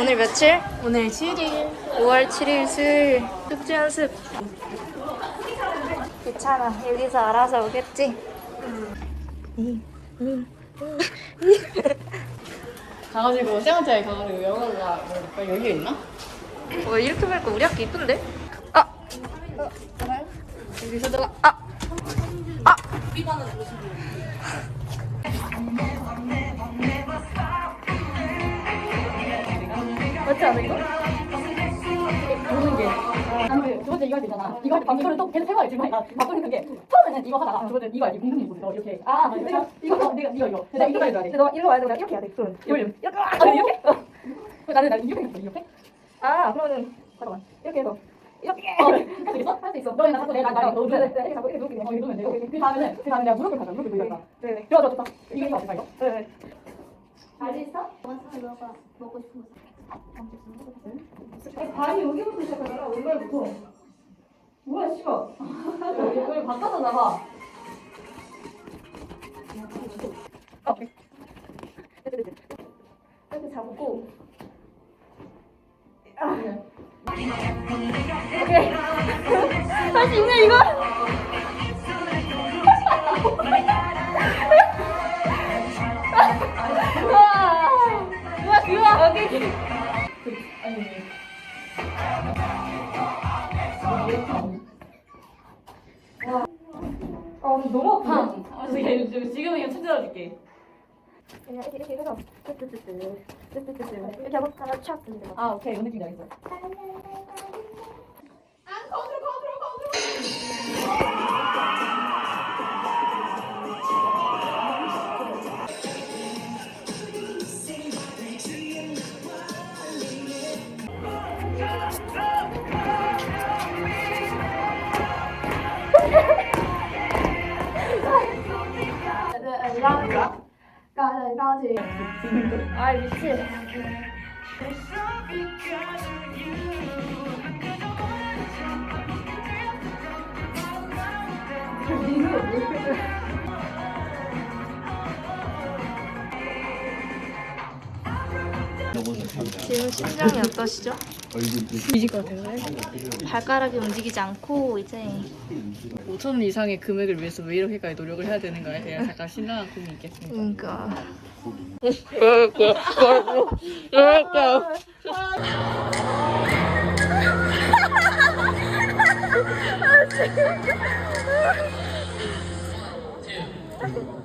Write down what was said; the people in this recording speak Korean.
오늘 며칠? 오늘 7일 5월 7일 수요일 숙제 연습. 괜찮아. 여기서 알아서 오겠지? 가가지고 쌤한테 가가지고 영어가 뭐 여기 있나? 어, 이렇게 보니까 우리 학교 이쁜데? 아! 여기서 들어. 아! 아! 맞지 않아, 이거? 보는 게 나는 두 번째 이거 할때 있잖아 이거 할때 방금 이거를 또 계속 해봐야지 막 바꾸는 그게 처음에는 이거 하다가 두 번째 이거 알지 공중이 있어 이렇게 아 내가 이거 내가 이거 이거 내가 이거 해줘야 돼너 일로 와야 돼. 이렇게 해야 돼. 이걸 이렇게. 아 이렇게? 어. 나는 나는 이렇게 했어 이렇게 아, 그러면은 잠깐만. 이렇게 해서 이렇게. 할수 있어? 할 수 있어 너네 나 자꾸 내가 나 이거 네, 넣어줘 네, 네. 이렇게 이렇게 돼. 어 이거 넣으면 돼 그 다음에는 그 다음에 내가 무릎을 가자 무릎을 돌렸다 네, 네. 좋아 좋아 좋다 이거 이거 어떨까 이거? 네, 네. 알지 있어? 먹고 싶은 거. 다리 여기부터 시작하잖아 왼발부터 뭐야 씨발 여기 바꿔서 아, 오케이. 이렇게 잡고. 오케이. 할수 있네, 이거? 아, 너무 아파. 아, 지금 지금 이거 찾아줄게 그냥 이렇게 이렇게 해서 뜨뜨뜨뜨 뜨뜨뜨뜨 이렇게 하고 하나 촥 뜨는 거. 아 오케이 뭔 느낌인지 알겠어 这样子啊刚才的 지금 심장이 어떠시죠? 뒤질 것 같아요. 발가락이 움직이지 않고 이제 5천 원 이상의 금액을 위해서 왜 이렇게까지 노력을 해야 되는가에 대한 약간 신랄한 고민이 있겠습니다. 그러니까